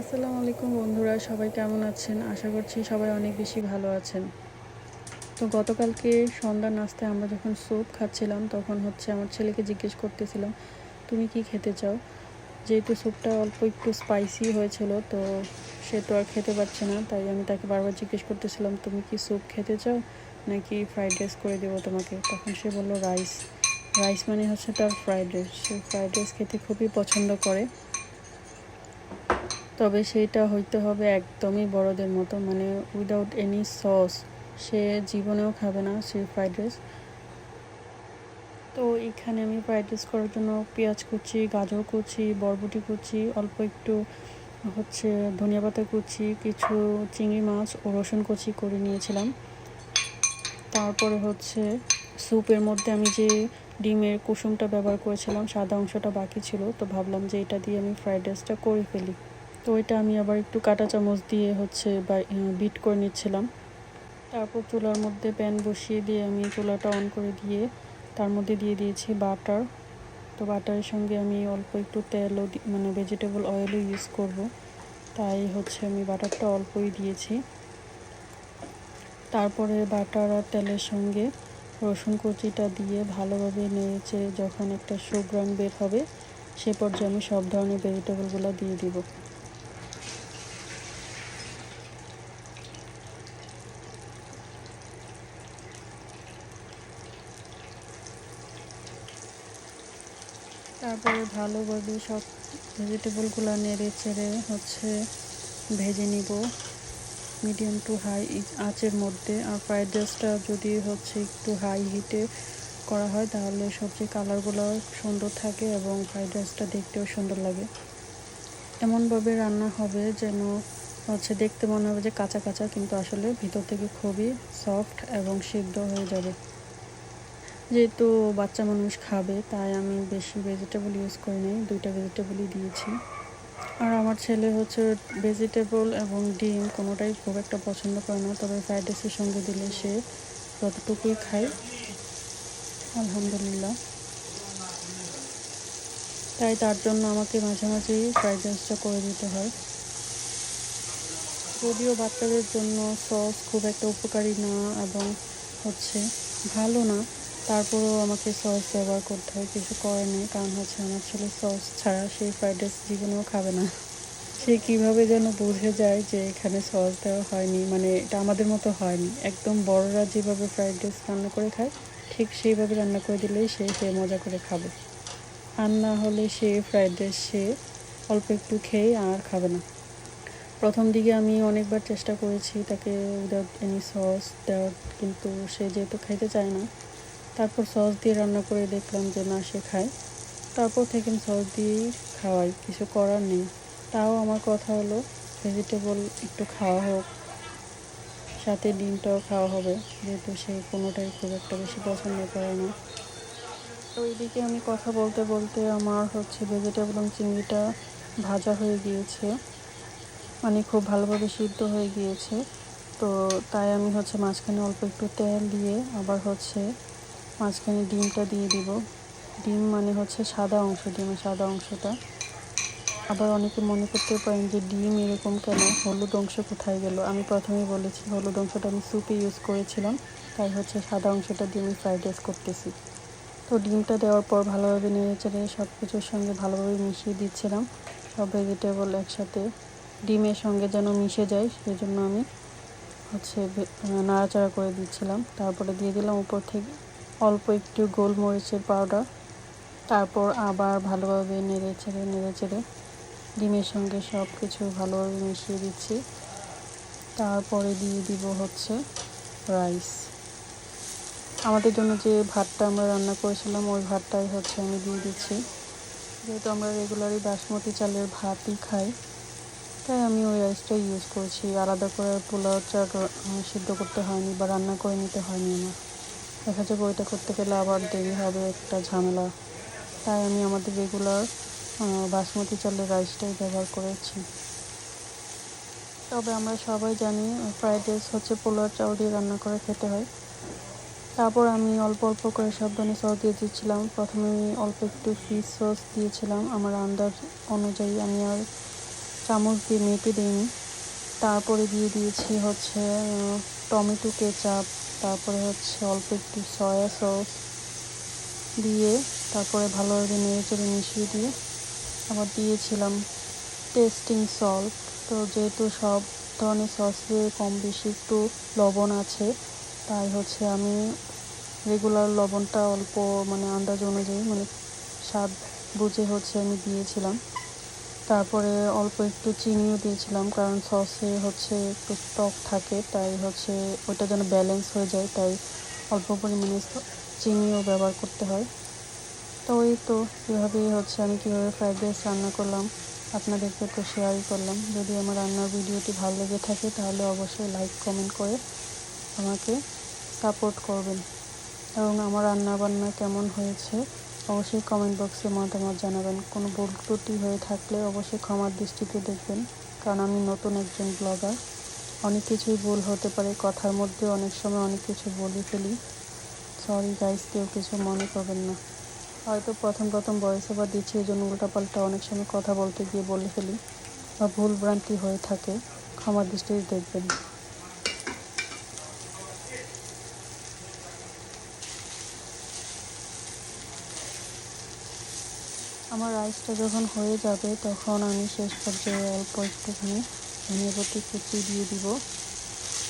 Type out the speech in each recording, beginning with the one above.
আসসালামু আলাইকুম বন্ধুরা, সবাই কেমন আছেন? আশা করছি সবাই অনেক বেশি ভালো আছেন। তো গতকালকে সন্ধ্যা নাস্তায় আমরা যখন স্যুপ খাচ্ছিলাম, তখন হচ্ছে আমার ছেলেকে জিজ্ঞেস করতেছিলাম, তুমি কি খেতে চাও? যেহেতু স্যুপটা অল্প একটু স্পাইসি হয়েছিল, তো সে তো আর খেতে পারছে না, তাই আমি তাকে বারবার জিজ্ঞেস করতেছিলাম, তুমি কি স্যুপ খেতে চাও নাকি ফ্রাইড রাইস করে দেবো তোমাকে? তখন সে বলল রাইস রাইস মানে হচ্ছে তার ফ্রাইড রাইস সে ফ্রাইড রাইস খেতে খুবই পছন্দ করে। তবে সেটা হইতে হবে একদমই বড়দের মতো মানে উইদাউট এনি সস সে জীবনেও খাবে না সেই ফ্রাইড রাইস তো এখানে আমি ফ্রাইড রাইস করার জন্য পেঁয়াজ কুচি, গাজর কুচি, বরবটি কুচি, অল্প একটু হচ্ছে ধনিয়া পাতা কুচি, কিছু চিংড়ি মাছ ও রসুন কুচি করে নিয়েছিলাম। তারপরে হচ্ছে স্যুপের মধ্যে আমি যে ডিমের কুসুমটা ব্যবহার করেছিলাম, সাদা অংশটা বাকি ছিল, তো ভাবলাম যে এটা দিয়ে আমি ফ্রাইড রাইসটা করে ফেলি। তো এটা আমি আবার একটু কাঁটা চামচ দিয়ে হচ্ছে বিট করে নিচ্ছিলাম। তারপর চুলার মধ্যে প্যান বসিয়ে দিয়ে আমি চুলাটা অন করে দিয়ে তার মধ্যে দিয়ে দিয়েছি বাটার তো বাটারের সঙ্গে আমি অল্প একটু তেলও মানে ভেজিটেবল অয়েলও ইউজ করব। তাই হচ্ছে আমি বাটারটা অল্পই দিয়েছি। তারপরে বাটার আর তেলের সঙ্গে রসুন কুচিটা দিয়ে ভালোভাবে নেড়েচে যখন একটা সুগ্রান বের হবে, সে পর্যায়ে আমি সব ধরনের ভেজিটেবলগুলো দিয়ে দিব। তারপরে ভালোভাবে সব ভেজিটেবলগুলো নেড়ে চেড়ে হচ্ছে ভেজে নিব। মিডিয়াম টু হাই আঁচের মধ্যে। আর ফ্রাইড রাইসটা যদি হচ্ছে একটু হাই হিটে করা হয়, তাহলে সবজি কালারগুলো সুন্দর থাকে এবং ফ্রাইড রাইসটা দেখতেও সুন্দর লাগে। এমনভাবে রান্না হবে যেন হচ্ছে দেখতে মনে হবে যে কাঁচা কাঁচা, কিন্তু আসলে ভিতর থেকে খুবই সফট এবং সিদ্ধ হয়ে যাবে। যেহেতু বাচ্চা মানুষ খাবে, তাই আমি বেশি ভেজিটেবল ইউজ করি নাই, দুইটা ভেজিটেবলই দিয়েছি। আর আমার ছেলে হচ্ছে ভেজিটেবল এবং ডিম কোনোটাই খুব একটা পছন্দ করে না, তবে ফ্রাইড রাইসের সঙ্গে দিলে সে যতটুকুই খায়, আলহামদুলিল্লাহ। তাই তার জন্য আমাকে মাঝে মাঝেই ফ্রাইড রাইসটা করে দিতে হয়। যদিও বাচ্চাদের জন্য সস খুব একটা উপকারী না এবং হচ্ছে ভালো না তারপরেও আমাকে সস ব্যবহার করতে হয়, কিছু করার নেই। কারণ হচ্ছে আমার ছেলে সস ছাড়া সেই ফ্রাইড রাইস জীবনেও খাবে না। সে কীভাবে যেন বুঝে যায় যে এখানে সস দেওয়া হয়নি মানে এটা আমাদের মতো হয়নি। একদম বড়রা যেভাবে ফ্রাইড রাইস রান্না করে খায়, ঠিক সেইভাবে রান্না করে দিলেই সে সে মজা করে খাবে। আর না হলে সে ফ্রাইড রাইস সে অল্প একটু খেয়ে আর খাবে না। প্রথম দিকে আমি অনেকবার চেষ্টা করেছি তাকে উইদাউট এনি সস দেওয়ার, কিন্তু সে যেহেতু খাইতে চায় না তারপর সস দিয়ে রান্না করে দেখলাম যে না, সে খায়। তারপর থেকে আমি সস দিয়েই খাওয়াই, কিছু করার নেই। তাও আমার কথা হলো ভেজিটেবল একটু খাওয়া হোক, সাথে ডিমটাও খাওয়া হবে, যেহেতু সে কোনোটাই খুব একটা বেশি পছন্দ করে না। তো ওইদিকে আমি কথা বলতে বলতে আমার হচ্ছে ভেজিটেবল এবং চিংড়িটা ভাজা হয়ে গিয়েছে। মানে খুব ভালোভাবে সিদ্ধ হয়ে গিয়েছে। তো তাই আমি হচ্ছে মাঝখানে অল্প একটু তেল দিয়ে আবার হচ্ছে মাঝখানে ডিমটা দিয়ে দিব। ডিম মানে হচ্ছে সাদা অংশ, ডিমের সাদা অংশটা। আবার অনেকে মনে করতে পারেন যে ডিম এরকম কেন? হলুদ অংশ কোথায় গেল? আমি প্রথমেই বলেছি, হলুদ অংশটা আমি স্যুপে ইউজ করেছিলাম। তাই হচ্ছে সাদা অংশটা দিয়ে আমি ফ্রাইড রাইস করতেছি। তো ডিমটা দেওয়ার পর ভালোভাবে নেড়ে চেড়ে সব কিছুর সঙ্গে ভালোভাবে মিশিয়ে দিচ্ছিলাম। সব ভেজিটেবল একসাথে ডিমের সঙ্গে যেন মিশে যায় সেই জন্য আমি হচ্ছে নাড়াচাড়া করে দিচ্ছিলাম। তারপরে দিয়ে দিলাম উপর থেকে অল্প একটু গোলমরিচের পাউডার, তারপর আবার ভালোভাবে নেড়ে চেড়ে নেড়ে চেড়ে ডিমের সঙ্গে সব কিছু ভালোভাবে মিশিয়ে দিচ্ছি। তারপরে দিয়ে দিব হচ্ছে রাইস। আমাদের জন্য যে ভাতটা আমরা রান্না করেছিলাম, ওই ভাতটাই হচ্ছে আমি দিয়ে দিচ্ছি। যেহেতু আমরা রেগুলারই বাসমতি চালের ভাতই খাই, তাই আমি ওই রাইসটাই ইউজ করছি। আলাদা করে পোলাও চাট সিদ্ধ করতে হয়নি বা রান্না করে নিতে হয়নি আমার। দেখা যাবে ওইটা করতে গেলে আবার দেরি হবে, একটা ঝামেলা। তাই আমি আমাদের রেগুলার বাসমতি চালের রাইসটাই ব্যবহার করেছি। তবে আমরা সবাই জানি ফ্রাইড রাইস হচ্ছে পোলার চাল দিয়ে রান্না করে খেতে হয়। তারপর আমি অল্প অল্প করে সব ধরনের সস দিয়ে দিচ্ছিলাম। প্রথমে অল্প একটু ফিশ সস দিয়েছিলাম। আমার আন্দাজ অনুযায়ী আমি আর চামচ দিয়ে মেপে দিইনি। তারপরে দিয়ে দিয়েছি হচ্ছে টমেটো কেচাপ তারপরে হচ্ছে অল্প একটু সয়া সস দিয়ে তারপরে ভালোভাবে নেড়ে চেড়ে মিশিয়ে দিয়ে আবার দিয়েছিলাম টেস্টিং সল্ট তো যেহেতু সব ধরনের সসে কম বেশি একটু লবণ আছে, তাই হচ্ছে আমি রেগুলার লবণটা অল্প মানে আন্দাজ অনুযায়ী মানে স্বাদ বুঝে হচ্ছে আমি দিয়েছিলাম। তারপরে অল্প একটু চিনিও দিয়েছিলাম, কারণ সসে হচ্ছে একটু টক থাকে, তাই হচ্ছে ওটা যেন ব্যালেন্স হয়ে যায়, তাই অল্প পরিমাণে চিনিও ব্যবহার করতে হয়। তো ওই তো, এভাবেই হচ্ছে আমি কীভাবে ফ্রাইড রাইস রান্না করলাম, আপনাদেরকে তো শেয়ারই করলাম। যদি আমার রান্নার ভিডিওটি ভালো লেগে থাকে, তাহলে অবশ্যই লাইক কমেন্ট করে আমাকে সাপোর্ট করবেন। এবং আমার রান্না বান্না কেমন হয়েছে অবশ্যই কমেন্ট বক্সে মতামত জানাবেন। কোনো ভুল ত্রুটি হয়ে থাকলে অবশ্যই ক্ষমার দৃষ্টিতে দেখবেন, কারণ আমি নতুন একজন ব্লগার অনেক কিছুই ভুল হতে পারে, কথার মধ্যে অনেক সময় অনেক কিছু বলে ফেলি। সরি গাইস কেউ কিছু মনে করবেন না। হয়তো প্রথম প্রথম ভয়েস ওভার দিচ্ছি, এই জন্য উল্টাপাল্টা অনেক সময় কথা বলতে গিয়ে বলে ফেলি। বা ভুল ভ্রান্তি হয়ে থাকে, ক্ষমার দৃষ্টিতে দেখবেন। আমার রাইসটা যখন হয়ে যাবে, তখন আমি শেষ পর্যায়ে অল্প একটুখানি ধনিয়া পাতা কুচি দিয়ে দিব।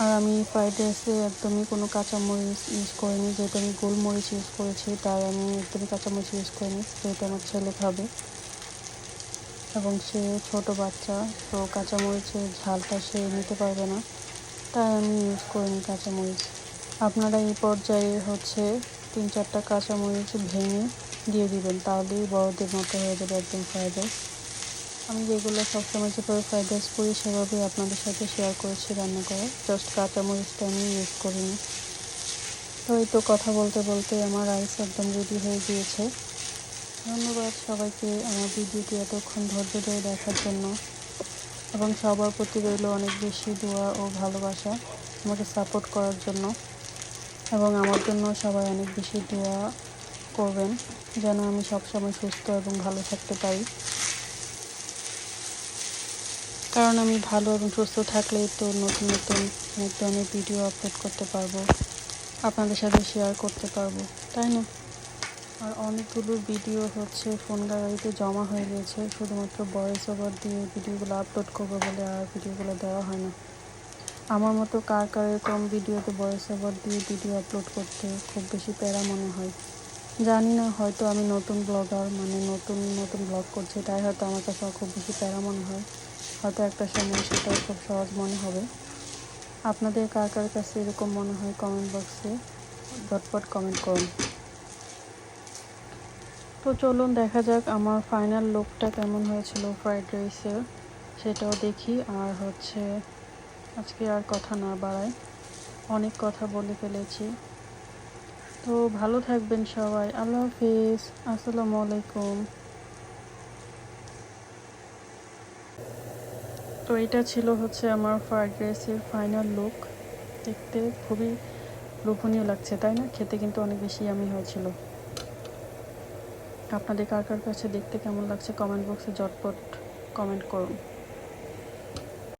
আর আমি ফ্রাইড রাইসে একদমই কোনো কাঁচামরিচ ইউজ করিনি, যেহেতু আমি গোলমরিচ ইউজ করেছি, তাই আমি একদমই কাঁচামরিচ ইউজ করিনি, যেহেতু আমার ছেলে খাবে। এবং সে ছোট বাচ্চা, তো কাঁচামরিচের ঝালটা সে নিতে পারবে না, তাই আমি ইউজ করিনি কাঁচামরিচ। আপনারা এই পর্যায়ে হচ্ছে তিন চারটা কাঁচামরিচ ভেঙে দিয়ে দিবেন, তাহলেই বড়দের মতো হয়ে যাবে একদম ফ্রাইড রাইস আমি যেগুলো সবসময় যেভাবে ফ্রাইড রাইস করি সেভাবে আপনাদের সাথে শেয়ার করেছি রান্না করা। জাস্ট কাঁচামরিচটা আমি ইউজ করিনি। তো এই তো কথা বলতে বলতে আমার রাইস একদম রেডি হয়ে গিয়েছে। ধন্যবাদ সবাইকে আমার ভিডিওটি এতক্ষণ ধৈর্য ধরে দেখার জন্য। এবং সবার প্রতি রইল অনেক বেশি দোয়া ও ভালোবাসা আমাকে সাপোর্ট করার জন্য। এবং আমার জন্য সবাই অনেক বেশি দোয়া করবেন যেন আমি সবসময় সুস্থ এবং ভালো থাকতে পারি। কারণ আমি ভালো এবং সুস্থ থাকলেই তো নতুন নতুন অনেক ধরনের ভিডিও আপলোড করতে পারব, আপনাদের সাথে শেয়ার করতে পারব, তাই না? আর অনেকগুলো ভিডিও হচ্ছে ফোন গ্যালারিতে জমা হয়ে গেছে, শুধুমাত্র ভয়েস ওভার দিয়ে ভিডিওগুলো আপলোড করব বলে আর ভিডিওগুলো দেওয়া হয় না। আমার মতো কার কার এরকম ভিডিওতে ভয়েস ওভার দিয়ে ভিডিও আপলোড করতে খুব বেশি প্যারা মনে হয়। জানি না, হয়তো আমি নতুন ব্লগার মানে নতুন নতুন ব্লগ করছি, তাই হয়তো আমার কাছে খুব বেশি প্যারা মনে হয়। হয়তো একটা সময় সেটাও খুব সহজ মনে হবে। আপনাদের কার কার কাছে এরকম মনে হয় কমেন্ট বক্সে ঝটপট কমেন্ট করুন। তো চলুন দেখা যাক আমার ফাইনাল লুকটা কেমন হয়েছিল ফ্রাইড রাইসের সেটাও দেখি। আর হচ্ছে, আজকে আর কথা না বাড়ায়। অনেক কথা বলে ফেলেছি। তো ভালো থাকবেন সবাই। আল্লাহ হাফিজ। আসসালামু আলাইকুম। তো এটা ছিল হচ্ছে আমার ফ্রাইড ফাইনাল লুক দেখতে খুবই লোভনীয় লাগছে, তাই না? খেতে কিন্তু অনেক বেশি আমি হয়েছিল। আপনাদের কার কার কাছে দেখতে কেমন লাগছে কমেন্ট বক্সে জটপট কমেন্ট করুন।